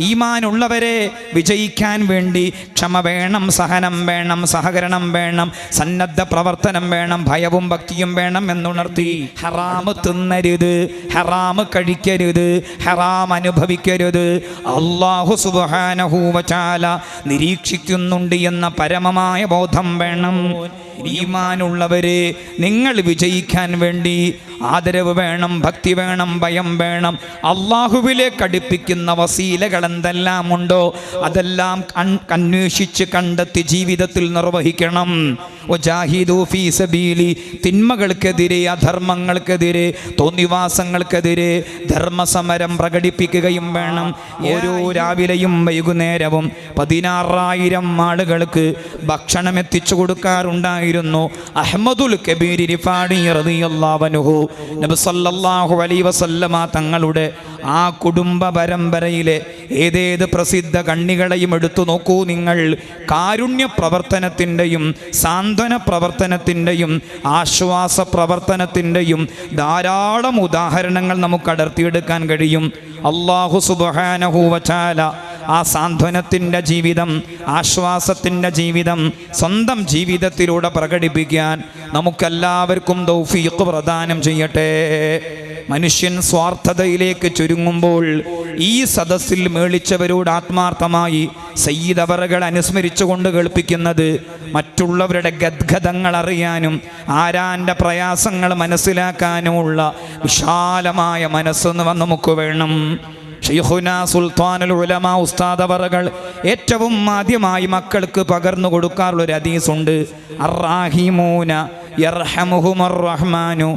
ഈമാനുള്ളവരെ വിജയിക്കാൻ വേണ്ടി ക്ഷമ വേണം സഹനം വേണം സഹകരണം വേണം സന്നദ്ധ പ്രവർത്തനം വേണം ഭയവും ഭക്തിയും വേണം എന്നുണർത്തി ഹറാമ് തിന്നരുത് ഹറാമ് കഴിക്കരുത് ഹറാം അനുഭവിക്കരുത്. അള്ളാഹു സുബാനഹൂവചാല നിരീക്ഷിക്കുന്നുണ്ട് എന്ന പരമമായ ബോധം വേണം. ഈമാനുള്ളവരെ നിങ്ങൾ വിജയിക്കാൻ വേണ്ടി ആദരവ് വേണം ഭക്തി വേണം ഭയം വേണം. അള്ളാഹുവിലേക്ക് അടുപ്പിക്കുന്ന വസീലകൾ എന്തെല്ലാം ഉണ്ടോ അതെല്ലാം അന്വേഷിച്ച് കണ്ടെത്തി ജീവിതത്തിൽ നിർവഹിക്കണം. തിന്മകൾക്കെതിരെ അധർമ്മങ്ങൾക്കെതിരെ തോന്നിവാസങ്ങൾക്കെതിരെ ധർമ്മസമരം പ്രകടിപ്പിക്കുകയും വേണം. ഓരോ രാവിലെയും വൈകുന്നേരവും പതിനാറായിരം ആളുകൾക്ക് ഭക്ഷണം എത്തിച്ചു കൊടുക്കാറുണ്ടായിരുന്നു. അഹമ്മദുൽ കബീരി റിഫാണി റളിയല്ലാഹു നബി സല്ലല്ലാഹു അലൈഹി വസല്ലമ തങ്ങളുടെ ആ കുടുംബ പരമ്പരയിലെ ഏതേത് പ്രസിദ്ധ കണ്ണികളെയും എടുത്തു നോക്കൂ. നിങ്ങൾ കാരുണ്യ പ്രവർത്തനത്തിന്റെയും സാന്ത്വന പ്രവർത്തനത്തിന്റെയും ആശ്വാസ പ്രവർത്തനത്തിന്റെയും ധാരാളം ഉദാഹരണങ്ങൾ നമുക്ക് അടർത്തിയെടുക്കാൻ കഴിയും. അള്ളാഹു സുബാനഹൂവചാല ആ സാന്ത്വനത്തിന്റെ ജീവിതം ആശ്വാസത്തിന്റെ ജീവിതം സ്വന്തം ജീവിതത്തിലൂടെ പ്രകടിപ്പിക്കാൻ നമുക്കെല്ലാവർക്കും ദൗഫീഖ് പ്രദാനം ചെയ്യട്ടെ. മനുഷ്യൻ സ്വാർത്ഥതയിലേക്ക് ചുരുങ്ങുമ്പോൾ ഈ സദസ്സിൽ മേളിച്ചവരോട് ആത്മാർത്ഥമായി സയ്യിദവറുകൾ അനുസ്മരിച്ചുകൊണ്ട് കേൾപ്പിക്കുന്നത് മറ്റുള്ളവരുടെ ഗദ്ഗതങ്ങൾ അറിയാനും ആരാന്റെ പ്രയാസങ്ങൾ മനസ്സിലാക്കാനുമുള്ള വിശാലമായ മനസ്സെന്ന് നമുക്ക് വേണം. ഷെയ്ഖുന സുൽത്താനുൽ ഉലമ ഉസ്താദ് അവറുകൾ ഏറ്റവും ആദ്യമായി മക്കൾക്ക് പകർന്നു കൊടുക്കാറുള്ള ഒരു ഹദീസുണ്ട് അറാഹിമൂന റഹ്മാനു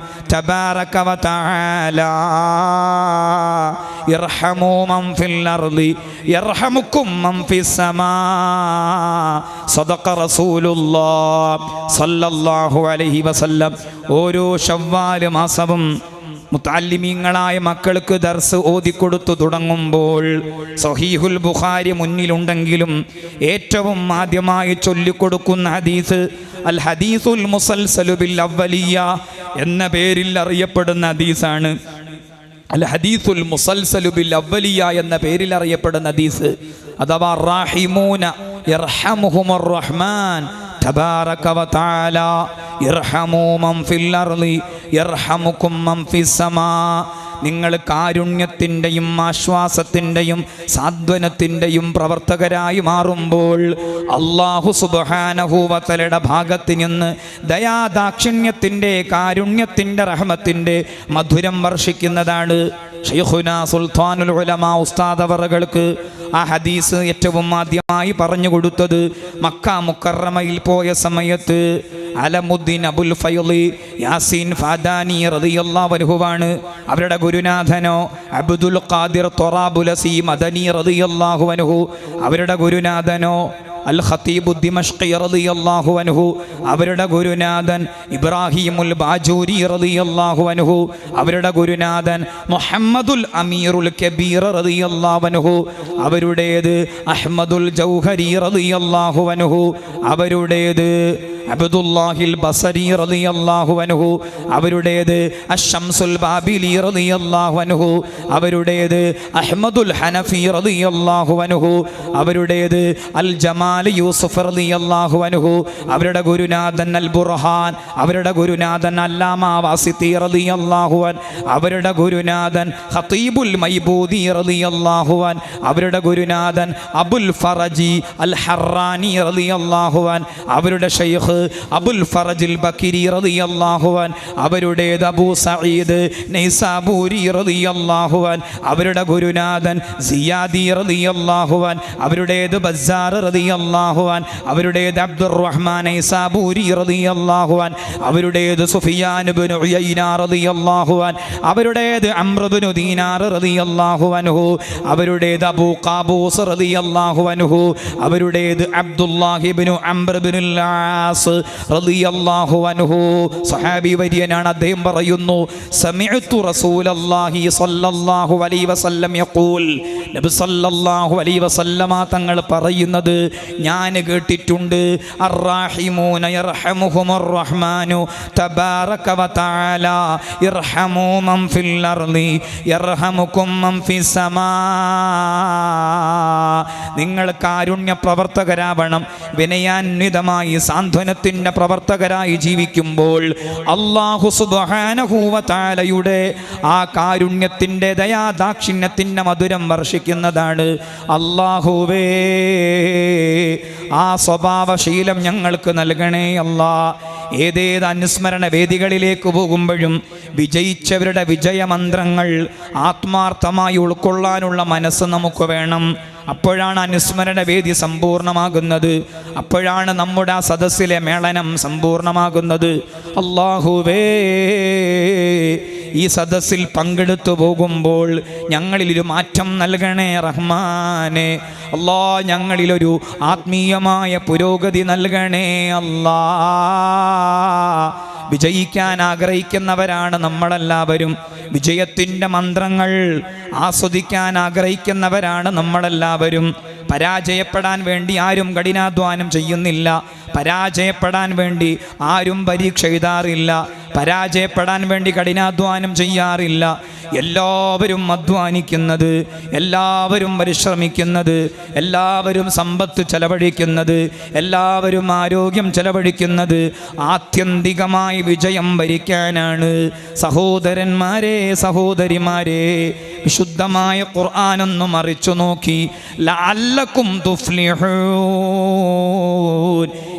വതആല മൻ ഫിൽ മൻ സദഖ അലൈഹി വസല്ലം. ഓരോ ശവ്വാൽ മാസവും മുത്താലിമീങ്ങളായ മക്കൾക്ക് ദർസ് ഓതിക്കൊടുത്തു തുടങ്ങുമ്പോൾ സഹീഹുൽ ബുഖാരി മുന്നിലുണ്ടെങ്കിലും ഏറ്റവും ആദ്യമായി ചൊല്ലിക്കൊടുക്കുന്ന ഹദീസ് അൽ ഹദീസുൽ മുസൽസലു ബിൽ അവലിയ എന്ന പേരിൽ അറിയപ്പെടുന്ന ഹദീസാണ്. അൽ ഹദീസുൽ മുസൽസലു ബിൽ അവലിയ എന്ന പേരിൽ അറിയപ്പെടുന്ന ഹദീസ്. അഥവാ റാഹിമൂന റഹ്മാൻ നിങ്ങൾ കാരുണ്യത്തിന്റെയും ആശ്വാസത്തിന്റെയും സാന്ത്വനത്തിന്റെയും പ്രവർത്തകരായി മാറുമ്പോൾ അള്ളാഹു സുബാനഹൂവത്തലയുടെ ഭാഗത്ത് നിന്ന് ദയാദാക്ഷിണ്യത്തിന്റെ കാരുണ്യത്തിന്റെ റഹമത്തിന്റെ മധുരം വർഷിക്കുന്നതാണ്. ഷെയ്ഖുന സുൽത്താനുൽ ഉലമ ഉസ്താദ് അവറുകൾക്ക് ആ ഹദീസ് ഏറ്റവും ആദ്യമായി പറഞ്ഞു കൊടുത്തത് മക്ക മുക്കറമയിൽ പോയ സമയത്ത് അലമുദ്ദീൻ അബുൽ ഫൈലി യാസീൻ ഫാദാനി റളിയല്ലാഹു അൻഹുവാണ്. അവരുടെ ഗുരുനാഥനോ അബ്ദുൽ ഖാദിർ തൊറാബുലസി മദനി അൻഹു. അവരുടെ ഗുരുനാഥനോ അൽ ഖത്തീബു ദിമഷ്ഖി റളിയല്ലാഹു അൻഹു അവരുടെ ഗുരുനാഥൻ ഇബ്രാഹിമുൽ ബാജൂരി റളിയല്ലാഹു അൻഹു അവരുടെ ഗുരുനാഥൻ മുഹമ്മദുൽ അമീറുൽ കബീർ റളിയല്ലാഹു അൻഹു അവരുടേത് അഹ്മദുൽ ജൗഹരി റളിയല്ലാഹു അൻഹു അവരുടേത് അബ്ദുല്ലാഹിൽ ബസരി റളിയല്ലാഹു അൻഹു അവരുടേത് അഷംസുൽ ബാബിലി റളിയല്ലാഹു അൻഹു അവരുടേത് അഹ്മദുൽ ഹനഫി റളിയല്ലാഹു അൻഹു അവരുടേത് അൽ ജമാൽ യൂസുഫ് റളിയല്ലാഹു അൻഹു അവരുടെ ഗുരുനാഥൻ അൽ ബുർഹാൻ അവരുടെ ഗുരുനാഥൻ അല്ലാമ വാസിത്തി റളിയല്ലാഹു അൻ അവരുടെ ഗുരുനാഥൻ ഹത്തീബുൽ മൈബൂദി അൻ അവരുടെ ഗുരുനാഥൻ അബുൽ ഫറജി അൽ ഹറാനി റലി അൻ അവരുടെ ഷെയ്ഖ് അബുൽ ഫറജിൽ ബക്കിരി റലി അൻ അവരുടേത് അബൂ സഈദ് നൈസാബൂരി റലി അൻ അവരുടെ ഗുരുനാഥൻ സിയാദി റലി അൻ അവരുടേത് ബസ്സാർ റളിയല്ലാഹു അൻ അവരുടേത് അബ്ദുർ റഹ്മാൻ നൈസാബൂരി റളിയല്ലാഹു അൻ അവരുടേത് റളിയല്ലാഹു അൻ അവരുടേത് അംർ ദീനാർ റളിയല്ലാഹു അൻഹു അവരുടേത് അബൂ ഖാബൂസ് റളിയല്ലാഹു അൻഹു അവരുടേത് അബ്ദുല്ലാഹിബിനു റളിയല്ലാഹു അൻഹു. സ്വഹാബി വര്യനാണ് അദ്ദേഹം പറയുന്നു സമിഅ്തു റസൂലല്ലാഹി സ്വല്ലല്ലാഹു അലൈഹി വസല്ലം യഖൂൽ. നബി സല്ലല്ലാഹു അലൈഹി വസല്ലമ തങ്ങൾ പറയുന്നത് ഞാൻ കേട്ടിട്ടുണ്ട്. നിങ്ങൾ കാരുണ്യ പ്രവർത്തകരാവണം. വിനയാന്വിതമായി സാന്ത്വനത്തിന്റെ പ്രവർത്തകരായി ജീവിക്കുമ്പോൾ അള്ളാഹു സുബാനഹൂവത്താലയുടെ ആ കാരുണ്യത്തിന്റെ ദയാദാക്ഷിണ്യത്തിന്റെ മധുരം വർഷിക്കുന്നതാണ്. അള്ളാഹുവേ ആ സ്വഭാവശീലം ഞങ്ങൾക്ക് നൽകണേ അല്ല. ഏതേത് അനുസ്മരണ വേദികളിലേക്ക് പോകുമ്പോഴും വിജയിച്ചവരുടെ വിജയമന്ത്രങ്ങൾ ആത്മാർത്ഥമായി ഉൾക്കൊള്ളാനുള്ള മനസ്സ് നമുക്ക് വേണം. അപ്പോഴാണ് അനുസ്മരണ വേദി സമ്പൂർണമാകുന്നത് അപ്പോഴാണ് നമ്മുടെ ആ സദസ്സിലെ മേളനം സമ്പൂർണമാകുന്നത് അള്ളാഹുവേ ഈ സദസ്സിൽ പങ്കെടുത്തു പോകുമ്പോൾ ഞങ്ങളിലൊരു മാറ്റം നൽകണേ റഹ്മാനെ. അല്ലാ ഞങ്ങളിലൊരു ആത്മീയമായ പുരോഗതി നൽകണേ അല്ലാ. വിജയിക്കാൻ ആഗ്രഹിക്കുന്നവരാണ് നമ്മളെല്ലാവരും. വിജയത്തിന്റെ മന്ത്രങ്ങൾ ആസ്വദിക്കാൻ ആഗ്രഹിക്കുന്നവരാണ് നമ്മളെല്ലാവരും. പരാജയപ്പെടാൻ വേണ്ടി ആരും കഠിനാധ്വാനം ചെയ്യുന്നില്ല. പരാജയപ്പെടാൻ വേണ്ടി ആരും പരീക്ഷ എഴുതാറില്ല. പരാജയപ്പെടാൻ വേണ്ടി കഠിനാധ്വാനം ചെയ്യാറില്ല. എല്ലാവരും അധ്വാനിക്കുന്നത് എല്ലാവരും പരിശ്രമിക്കുന്നത് എല്ലാവരും സമ്പത്ത് ചെലവഴിക്കുന്നത് എല്ലാവരും ആരോഗ്യം ചെലവഴിക്കുന്നത് ആത്യന്തികമായി വിജയം വരിക്കാനാണ്. സഹോദരന്മാരെ സഹോദരിമാരെ വിശുദ്ധമായ ഖുർആാനൊന്ന് മറിച്ചു നോക്കി.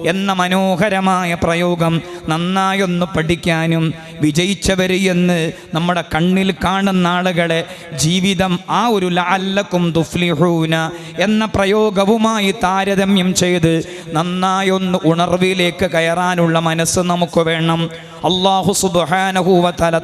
എന്ന മനോഹരമായ പ്രയോഗം നന്നായൊന്ന് പഠിക്കാനും വിജയിച്ചവർ എന്ന് നമ്മുടെ കണ്ണിൽ കാണുന്ന ആളുകളെ ജീവിതം ആ ഒരു ലാല്ലക്കും തുഫ്ലിഹൂന എന്ന പ്രയോഗവുമായി താരതമ്യം ചെയ്ത് നന്നായൊന്ന് ഉണർവിലേക്ക് കയറാനുള്ള മനസ്സ് നമുക്ക് വേണം. അള്ളാഹു സുബ്ഹാനഹു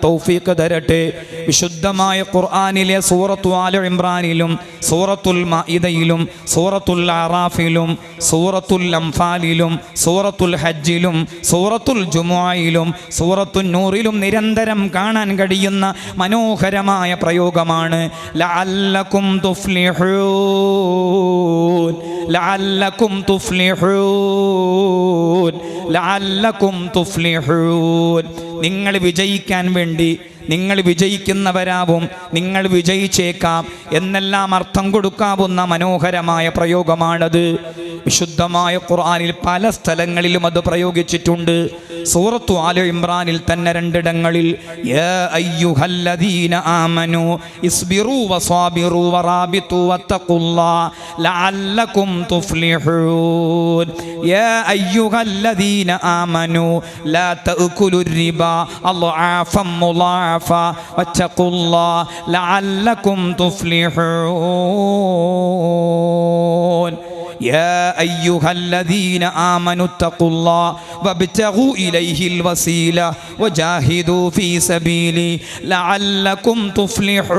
തൗഫീക്ക് തരട്ടെ. വിശുദ്ധമായ ഖുർആാനിലെ സൂറത്തു ആല ഇമ്രാനിലും സൂറത്തുൽ മഇദയിലും സൂറത്തുൽ അറാഫിലും സൂറത്തുൽ അംഫാലിലും സൂറത്തുൽ ഹജ്ജിലും സൂറത്തുൽ ജുമുഅയിലും സൂറത്തുൽ നൂറിലും നിരന്തരം കാണാൻ കഴിയുന്ന മനോഹരമായ പ്രയോഗമാണ്. ലഅല്ലക്കും തുഫ്ലിഹൂൻ ലഅല്ലക്കും തുഫ്ലിഹൂൻ. നിങ്ങൾ വിജയിക്കാൻ വേണ്ടി നിങ്ങൾ വിജയിക്കുന്നവരാവും നിങ്ങൾ വിജയിച്ചേക്കാം എന്നെല്ലാം അർത്ഥം കൊടുക്കാവുന്ന മനോഹരമായ പ്രയോഗമാണത്. വിശുദ്ധമായ ഖുർആനിൽ പല സ്ഥലങ്ങളിലും അത് പ്രയോഗിച്ചിട്ടുണ്ട്. സൂറത്തു ആലു ഇമ്രാനിൽ തന്നെ രണ്ടിടങ്ങളിൽ ആമനു ഇസ്ബിറു വസാബിറു വറാബിതു വത്തഖുല്ല ലഅല്ലകും തുഫ്ലിഹൂൻ. യാ അയ്യുഹല്ലദീന ആമനു ലാ തഅകുലുർ الربا അളാഫ മുളാഫ വത്തഖുല്ല ലഅല്ലകും തുഫ്ലിഹൂൻ. يا أيها الذين آمنوا اتقوا الله وابتغوا إليه الوسيلة وجاهدوا في سبيله لعلكم تفلحون.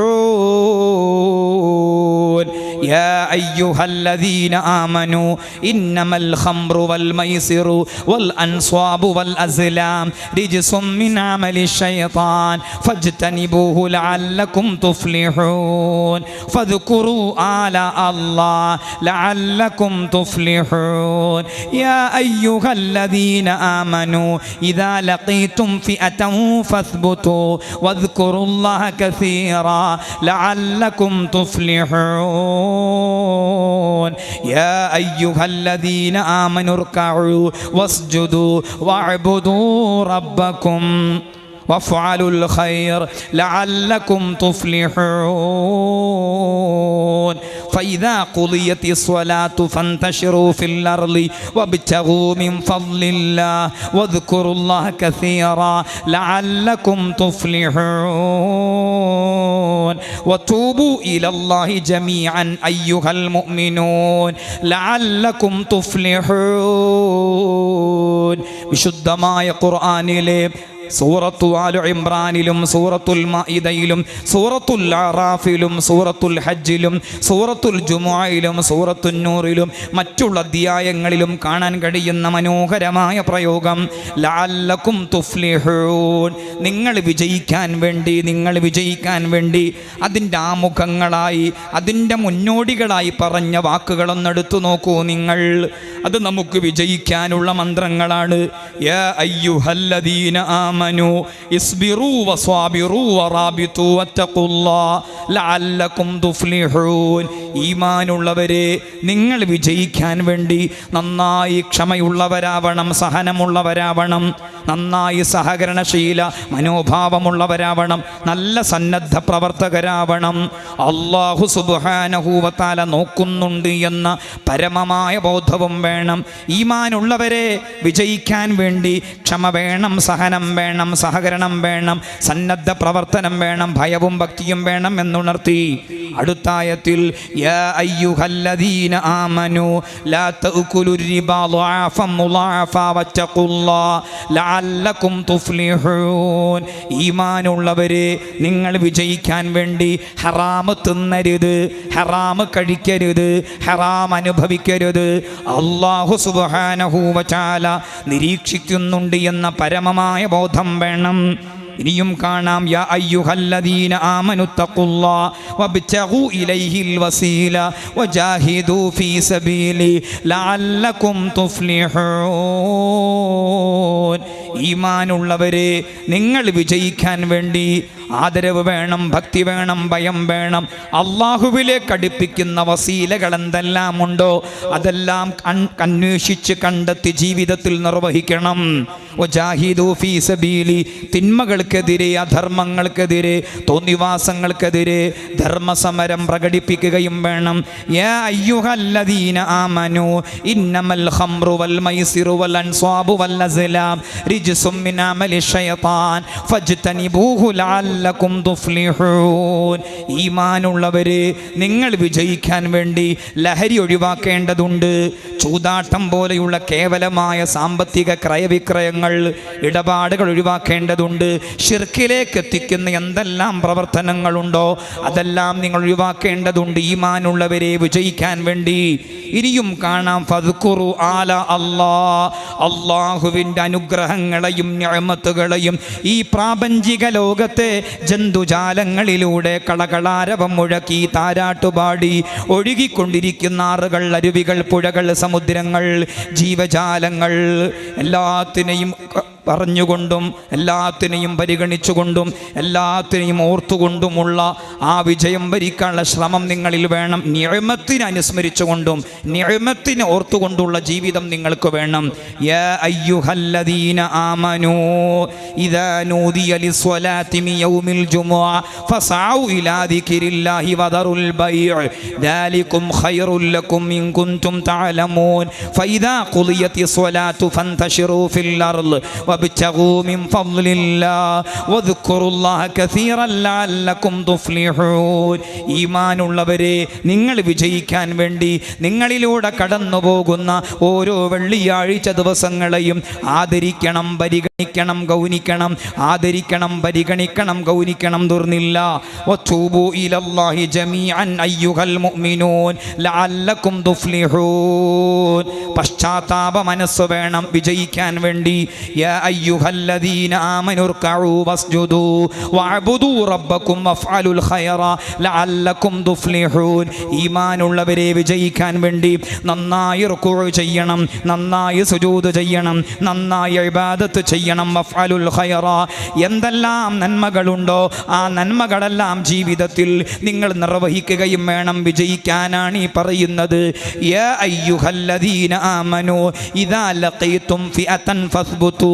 يا أيها الذين آمنوا إنما الخمر والميسر والأنصاب والأزلام رجس من عمل الشيطان فاجتنبوه لعلكم تفلحون فاذكروا آلاء الله لعلكم تفلحون يا أيها الذين آمنوا إذا لقيتم فئة فاثبتوا واذكروا الله كثيرا لعلكم تفلحون يا أيها الذين آمنوا اركعوا واسجدوا واعبدوا ربكم وافعلوا الخير لعلكم تفلحون فإذا قضيت الصلاة فانتشروا في الأرض وابتغوا من فضل الله واذكروا الله كثيرا لعلكم تفلحون وتوبوا إلى الله جميعا أيها المؤمنون لعلكم تفلحون വിശുദ്ധമായ ഖുർആനിലെ സൂറത്തു ആലു ഇമ്രാനിലും സൂറത്തുൽ മഇദയിലും സൂറത്തുൽ അറാഫിലും സൂറത്തുൽ ഹജ്ജിലും സൂറത്തുൽ ജുമുഅയിലും സൂറത്തുൽ നൂറിലും മറ്റുള്ള അധ്യായങ്ങളിലും കാണാൻ കഴിയുന്ന മനോഹരമായ പ്രയോഗം ലാലക്കും തുഫ്ലിഹൂൻ. നിങ്ങൾ വിജയിക്കാൻ വേണ്ടി നിങ്ങൾ വിജയിക്കാൻ വേണ്ടി അതിന്റെ ആമുഖങ്ങളായി അതിന്റെ മുന്നോടികളായി പറഞ്ഞ വാക്കുകളൊന്നെടുത്തു നോക്കൂ നിങ്ങൾ. അത് നമുക്ക് വിജയിക്കാനുള്ള മന്ത്രങ്ങളാണ്. അയ്യുഹല്ലദീന ആമനു ഇസ്ബിറു വസ്വാബിറു വറാബിതു വത്തഖുല്ലാ ലഅല്ലക്കും തുഫ്ലിഹൂൻ ഈമാനുള്ളവരെ നിങ്ങൾ വിജയിക്കാൻ വേണ്ടി നന്നായി ക്ഷമയുള്ളവരാവണം സഹനമുള്ളവരാവണം നന്നായി സഹകരണശീല മനോഭാവമുള്ളവരാവണം നല്ല സന്നദ്ധ പ്രവർത്തകരാവണം. അള്ളാഹു സുബാനഹൂവത്താല നോക്കുന്നുണ്ട് എന്ന പരമമായ ബോധവും വേണം. ഈമാനുള്ളവരെ വിജയിക്കാൻ വേണ്ടി ക്ഷമ വേണം സഹനം വേണം സഹകരണം വേണം സന്നദ്ധ പ്രവർത്തനം വേണം ഭയവും ഭക്തിയും വേണം എന്നുണർത്തി അടുത്തായത്തിൽ യാ അയ്യുഹല്ലദീന ആമനു ലാ തഅകുലു الربا ضعافا مضاعفا واتقوا الله لعلكم تفلحون ഈമാനുള്ളവരെ നിങ്ങൾ വിജയിക്കാൻ വേണ്ടി ഹറാമ് തിന്നരുത് ഹറാമ് കഴിക്കരുത് ഹറാം അനുഭവിക്കരുത് അള്ളാഹു സുബ്ഹാനഹു വതആല നിരീക്ഷിക്കുന്നുണ്ട് എന്ന പരമമായ ബോധം വേണം ഇനിയും കാണാം. യാ അയ്യുഹല്ലദീന ആമനുത്തഖുല്ലാ വബ്തഗൂ ഇലൈഹിൽ വസീല വജാഹിദു ഫീ സബീലി ലഅല്ലകും തുഫ്ലിഹൂൻ. ഈമാനുള്ളവരെ നിങ്ങൾ വിജയിക്കാൻ വേണ്ടി ആദരവ് വേണം ഭക്തി വേണം ഭയം വേണം. അള്ളാഹുവിലേക്ക് അടുപ്പിക്കുന്ന വസീലകൾ എന്തെല്ലാം ഉണ്ടോ അതെല്ലാം അന്വേഷിച്ച് കണ്ടെത്തി ജീവിതത്തിൽ നിർവഹിക്കണം. തിന്മകൾക്കെതിരെ അധർമ്മങ്ങൾക്കെതിരെ തോന്നിവാസങ്ങൾക്കെതിരെ ധർമ്മസമരം പ്രകടിപ്പിക്കുകയും വേണം. ഇന്നമൽ ഖംറു വൽ വൽ അൻസ്വാബു വൽ ലഅല്ലകും തുഫ്ലിഹൂൻ. ഈമാനുള്ളവരെ നിങ്ങൾ വിജയിക്കാൻ വേണ്ടി ലഹരി ഒഴിവാക്കേണ്ടതുണ്ട്. ചൂതാട്ടം പോലെയുള്ള കേവലമായ സാമ്പത്തിക ക്രയവിക്രയങ്ങൾ ഇടപാടുകൾ ഒഴിവാക്കേണ്ടതുണ്ട്. ഷിർക്കിലേക്ക് എത്തിക്കുന്ന എന്തെല്ലാം പ്രവർത്തനങ്ങളുണ്ടോ അതെല്ലാം നിങ്ങൾ ഒഴിവാക്കേണ്ടതുണ്ട്. ഈമാനുള്ളവരെ വിജയിക്കാൻ വേണ്ടി. ഇനിയും കാണാം. ഫതുക്കുറു ആല അല്ലാ അള്ളാഹുവിന്റെ അനുഗ്രഹങ്ങളെയും ഞാമത്തുകളെയും ഈ പ്രാപഞ്ചിക ലോകത്തെ ജന്തുജാലങ്ങളിലൂടെ കളകളാരവം മുഴക്കി താരാട്ടുപാടി ഒഴുകിക്കൊണ്ടിരിക്കുന്ന ആറുകൾ അരുവികൾ പുഴകൾ സമുദ്രങ്ങൾ ജീവജാലങ്ങൾ എല്ലാത്തിനെയും പറഞ്ഞുകൊണ്ടും എല്ലാത്തിനെയും പരിഗണിച്ചുകൊണ്ടും എല്ലാത്തിനെയും ഓർത്തുകൊണ്ടുമുള്ള ആ വിജയം വരിക്കാനുള്ള ശ്രമം നിങ്ങളിൽ വേണം നിയമത്തിനെ അനുസ്മരിച്ചുകൊണ്ടും നിയമത്തിനെ ഓർത്തുകൊണ്ടുള്ള ജീവിതം നിങ്ങൾക്ക് വേണം യാ അയ്യുഹല്ലദീന ആമനൂ ഇദാ നൂദിയ ലിസ്വലാത്തി മിൻ യൗമിൽ ജുമുഅ ഫസഔ ഇലാ ദിക്രില്ലാഹി വദറുൽ ബൈഅ ذلكم خير لكم إن كنتم تعلمون فإذا قضيت الصلاة فانتشروا في الأرض وابتغوا من فضل الله واذكروا الله كثيرا لعلكم تفلحون ഈമാനുള്ളവരെ നിങ്ങൾ വിജയിക്കാൻ വേണ്ടി നിങ്ങളിലൂടെ കടന്നു പോകുന്ന ഓരോ വെള്ളിയാഴ്ച ദിവസങ്ങളെയും ആദരിക്കണം പരിഗണിക്കണം ഗൗനിക്കണം ആദരിക്കണം പരിഗണിക്കണം ഗൗനിക്കണം തീർന്നില്ല വതൂബു ഇലല്ലാഹി ജമീഅൻ അയ്യുഹൽ മുഅ്മിനൂൻ ലഅല്ലകും തുഫ്ലിഹൂൻ പശ്ചാത്താപ മനസ്സ് വേണം വിജയിക്കാൻ വേണ്ടി യാ അയ്യുഹല്ലദീന اركعوا واسجدوا വസ്ജുദു ربكم وافعلوا الخير ഖൈറ تفلحون തുഫ്ലിഹൂൻ. ഈമാനുള്ളവരെ വിജയിക്കാൻ വേണ്ടി നന്നായി റുക്കൂ ചെയ്യണം നന്നായി സുജൂദ് ചെയ്യണം നന്നായി ഇബാദത്ത് ചെയ്യണം വഫ്അലുൽ ഖൈറ. എന്തെല്ലാം നന്മകളുണ്ടോ ആ നന്മകളെല്ലാം ജീവിതത്തിൽ നിങ്ങൾ നിർവഹിക്കുകയും വേണം വിജയിക്കാനാണ് ഈ പറയുന്നത്. യാ അയ്യുഹല്ലദീന ആമനു ഇദാ ലഖീതും ഫിഅതൻ ഫസ്ബുതു.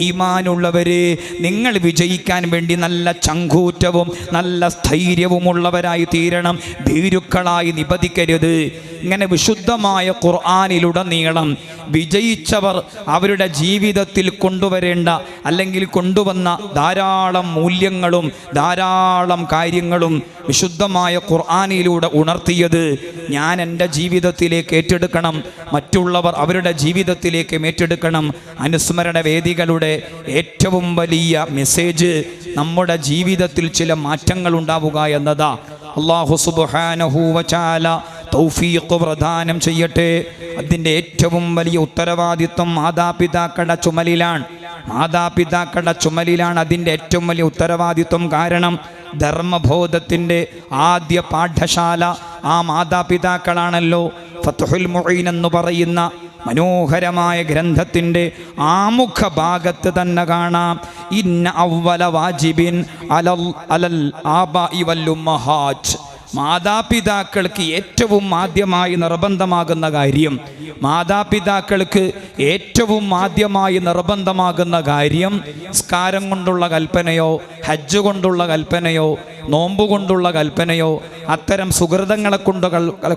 ഈമാനുള്ളവരെ നിങ്ങൾ വിജയിക്കാൻ വേണ്ടി നല്ല ചങ്കൂറ്റവും നല്ല സ്ഥൈര്യവുമുള്ളവരായി തീരണം. ഭീരുക്കളായി നിപതിക്കരുത് ഇങ്ങനെ വിശുദ്ധമായ ഖുർആാനിലുടനീളം വിജയിച്ചവർ അവരുടെ ജീവിതത്തിൽ കൊണ്ടുവരേണ്ട അല്ലെങ്കിൽ കൊണ്ടുവന്ന ധാരാളം മൂല്യങ്ങളും ധാരാളം കാര്യങ്ങളും വിശുദ്ധമായ ഖുർആാനിലൂടെ ഉണർത്തിയത് ഞാൻ എന്റെ ജീവിതത്തിലേക്ക് ഏറ്റെടുക്കണം മറ്റുള്ളവർ അവരുടെ ജീവിതത്തിലേക്ക് ഏറ്റെടുക്കണം. അനുസ്മരണ വേദികളുടെ ഏറ്റവും വലിയ മെസ്സേജ് നമ്മുടെ ജീവിതത്തിൽ ചില മാറ്റങ്ങൾ ഉണ്ടാവുക എന്നതാ. അള്ളാഹു സുബാനഹൂവചാല തൗഫീഖ് പ്രദാനം ചെയ്യട്ടെ. അതിന്റെ ഏറ്റവും വലിയ ഉത്തരവാദിത്വം മാതാപിതാക്കളുടെ ചുമലിലാണ്. മാതാപിതാക്കളുടെ ചുമലിലാണ് അതിന്റെ ഏറ്റവും വലിയ ഉത്തരവാദിത്വം. കാരണം ധർമ്മബോധത്തിന്റെ ആദ്യ പാഠശാല ആ മാതാപിതാക്കളാണല്ലോ. ഫത്തുഹുൽ മുഈൻ എന്ന് പറയുന്ന മനോഹരമായ ഗ്രന്ഥത്തിന്റെ ആമുഖ ഭാഗത്ത് തന്നെ കാണാം. ഇന്ന അവല വാജിബിൻ അലൽ അലൽ ആബാ ഇവല്ലുമ്മഹാജ് മാതാപിതാക്കൾക്ക് ഏറ്റവും ആദ്യമായി നിർബന്ധമാകുന്ന കാര്യം മാതാപിതാക്കൾക്ക് ഏറ്റവും ആദ്യമായി നിർബന്ധമാകുന്ന കാര്യം സ്കാരം കൊണ്ടുള്ള കൽപ്പനയോ ഹജ്ജ് കൊണ്ടുള്ള കൽപ്പനയോ നോമ്പ് കൊണ്ടുള്ള കൽപ്പനയോ അത്തരം സുഹൃതങ്ങളെ കൊണ്ട്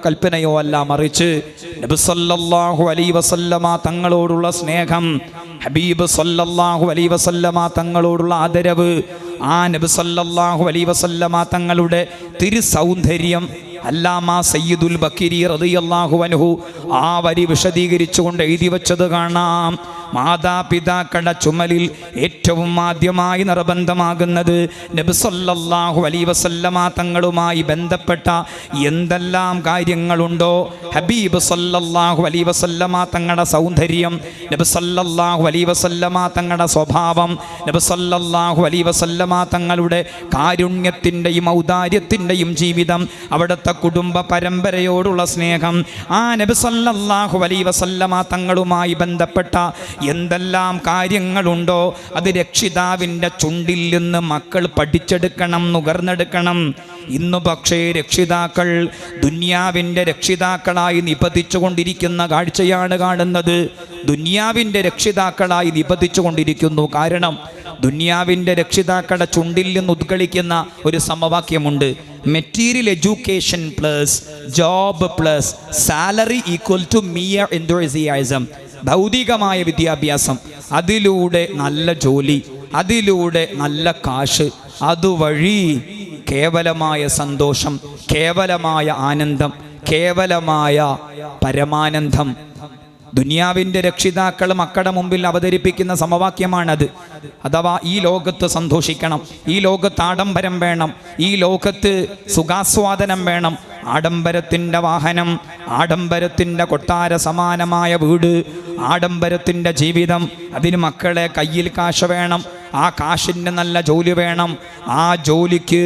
കൽപ്പനയോ അല്ല മറിച്ച് നബിസല്ലാഹു അലൈ വസല്ലമ തങ്ങളോടുള്ള സ്നേഹം ഹബീബ് സല്ലല്ലാഹു അലൈ വസല്ലമ തങ്ങളോടുള്ള ആദരവ് ആ നബി സല്ലല്ലാഹു അലൈ വസല്ലമ തങ്ങളുടെ തിരുസൗന്ദര്യം അല്ലാമ സയ്യിദുൽ ബക്കിരി റളിയല്ലാഹു അൻഹു ആ വരി വിശദീകരിച്ചുകൊണ്ട് എഴുതി വച്ചത് കാണാം. മാതാപിതാക്കളുടെ ചുമലിൽ ഏറ്റവും ആദ്യമായി നിർബന്ധമാകുന്നത് നബി സല്ലല്ലാഹു അലൈ വസല്ലമ തങ്ങളുമായി ബന്ധപ്പെട്ട എന്തെല്ലാം കാര്യങ്ങളുണ്ടോ? ഹബീബ് സല്ലല്ലാഹു അലൈ വസല്ലമാ തങ്ങളുടെ സൗന്ദര്യം നബി സല്ലല്ലാഹു അലൈ വസല്ലമ തങ്ങളുടെ സ്വഭാവം നബി സല്ലല്ലാഹു അലൈ വസല്ലമ തങ്ങളുടെ കാരുണ്യത്തിന്റെയും ഔദാര്യത്തിന്റെയും ജീവിതം അവിടുത്തെ കുടുംബ പരമ്പരയോടുള്ള സ്നേഹം. ആ നബി സല്ലല്ലാഹു അലൈ വസല്ലമ തങ്ങളുമായി ബന്ധപ്പെട്ട എന്തെല്ലാം കാര്യങ്ങളുണ്ടോ അത് രക്ഷിതാവിന്റെ ചുണ്ടിൽ നിന്ന് മക്കൾ പഠിച്ചെടുക്കണം നുകർന്നെടുക്കണം. ഇന്നു പക്ഷേ രക്ഷിതാക്കൾ ദുന്യാവിന്റെ രക്ഷിതാക്കളായി നിബന്ധിച്ചു കൊണ്ടിരിക്കുന്ന കാഴ്ചയാണ് കാണുന്നത്. ദുന്യാവിന്റെ രക്ഷിതാക്കളായി നിബന്ധിച്ചു കൊണ്ടിരിക്കുന്നു കാരണം ദുന്യാവിന്റെ രക്ഷിതാക്കളുടെ ചുണ്ടിൽ നിന്ന് ഉദ്ഗളിക്കുന്ന ഒരു സമവാക്യമുണ്ട്. Material education plus job plus salary equal to mere enthusiasm ഭൗതികമായ വിദ്യാഭ്യാസം. അതിലൂടെ നല്ല ജോലി അതിലൂടെ നല്ല കാശ് അതുവഴി കേവലമായ സന്തോഷം കേവലമായ ആനന്ദം കേവലമായ പരമാനന്ദം ദുനിയാവിന്റെ രക്ഷിതാക്കൾ മക്കളുടെ മുമ്പിൽ അവതരിപ്പിക്കുന്ന സമവാക്യമാണത്. അഥവാ ഈ ലോകത്ത് സന്തോഷിക്കണം ഈ ലോകത്ത് ആഡംബരം വേണം ഈ ലോകത്ത് സുഖാസ്വാദനം വേണം. ആഡംബരത്തിന്റെ വാഹനം ആഡംബരത്തിന്റെ കൊട്ടാര സമാനമായ വീട് ആഡംബരത്തിന്റെ ജീവിതം അതിന് മക്കളെ കയ്യിൽ കാശ് വേണം ആ കാശിന്റെ നല്ല ജോലി വേണം ആ ജോലിക്ക്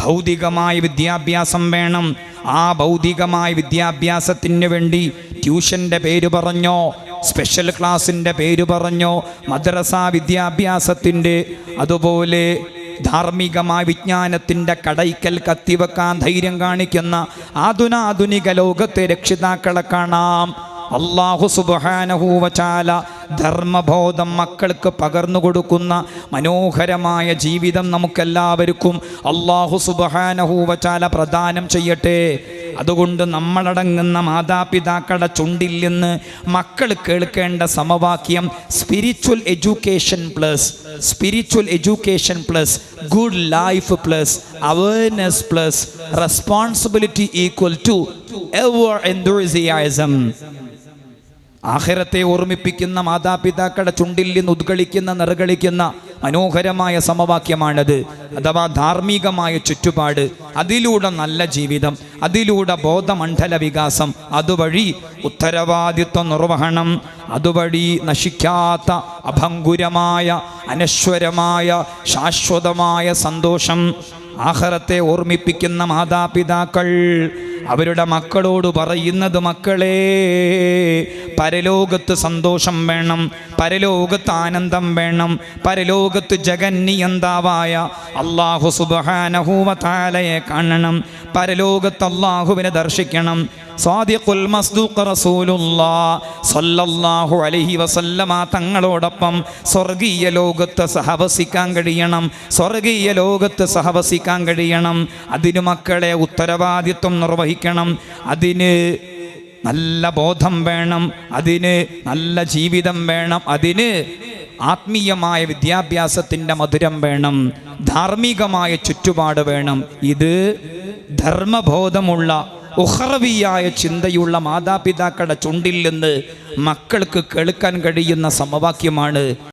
ഭൗതികമായ വിദ്യാഭ്യാസം വേണം ആ ഭൗതികമായ വിദ്യാഭ്യാസത്തിന് വേണ്ടി ട്യൂഷന്റെ പേര് പറഞ്ഞോ? സ്പെഷ്യൽ ക്ലാസ്സിന്റെ പേര് പറഞ്ഞോ? മദ്രസ വിദ്യാഭ്യാസത്തിന്റെ അതുപോലെ ധാർമ്മികമായ വിജ്ഞാനത്തിന്റെ കടയ്ക്കൽ കത്തിവെക്കാൻ ധൈര്യം കാണിക്കുന്ന ആധുനാധുനിക ലോകത്തെ രക്ഷിതാക്കളെ കാണാം. അള്ളാഹു സുബാനഹൂവചാല ധർമ്മബോധം മക്കൾക്ക് പകർന്നു കൊടുക്കുന്ന മനോഹരമായ ജീവിതം നമുക്കെല്ലാവർക്കും അള്ളാഹു സുബാനഹൂവചാല പ്രദാനം ചെയ്യട്ടെ. അതുകൊണ്ട് നമ്മളടങ്ങുന്ന മാതാപിതാക്കളുടെ ചുണ്ടിൽ നിന്ന് മക്കൾ കേൾക്കേണ്ട സമവാക്യം spiritual education plus spiritual education plus good life plus awareness plus responsibility equal to ever enthusiasm ആഖിറത്തെ ഓർമ്മിപ്പിക്കുന്ന മാതാപിതാക്കളുടെ ചുണ്ടിൽ നിന്ന് ഉദ്ഗളിക്കുന്ന നിറകളിക്കുന്ന മനോഹരമായ സമവാക്യമാണത്. അഥവാ ധാർമ്മികമായ ചുറ്റുപാട് അതിലൂടെ നല്ല ജീവിതം അതിലൂടെ ബോധമണ്ഡല വികാസം അതുവഴി ഉത്തരവാദിത്വ നിർവഹണം അതുവഴി നശിക്കാത്ത അഭങ്കുരമായ അനശ്വരമായ ശാശ്വതമായ സന്തോഷം. ആഹരത്തെ ഓർമ്മിപ്പിക്കുന്ന മാതാപിതാക്കൾ അവരുടെ മക്കളോട് പറയുന്നത് മക്കളെ പരലോകത്ത് സന്തോഷം വേണം പരലോകത്ത് ആനന്ദം വേണം പരലോകത്ത് ജഗന്നിയന്താവായ അള്ളാഹു സുബാനഹൂവത്താലയെ കാണണം പരലോകത്ത് അള്ളാഹുവിനെ ദർശിക്കണം. സാദിഖുൽ സല്ലല്ലാഹു അലൈഹി വസല്ലമ തങ്ങളോടൊപ്പം സ്വർഗീയ ലോകത്ത് സഹവസിക്കാൻ കഴിയണം സ്വർഗീയ ലോകത്ത് സഹവസിക്കാൻ കഴിയണം. അതിനു മക്കളെ ഉത്തരവാദിത്വം നിർവഹിക്കണം അതിന് നല്ല ബോധം വേണം. അതിന് നല്ല ജീവിതം വേണം. അതിന് ആത്മീയമായ വിദ്യാഭ്യാസത്തിന്റെ മധുരം വേണം. ധാർമ്മികമായ ചുറ്റുപാട് വേണം. ഇത് ധർമ്മബോധമുള്ള ഉഹർവിയായ ചിന്തയുള്ള മാതാപിതാക്കളുടെ ചുണ്ടിൽ നിന്ന് മക്കൾക്ക് കേൾക്കാൻ കഴിയുന്ന സമവാക്യമാണ്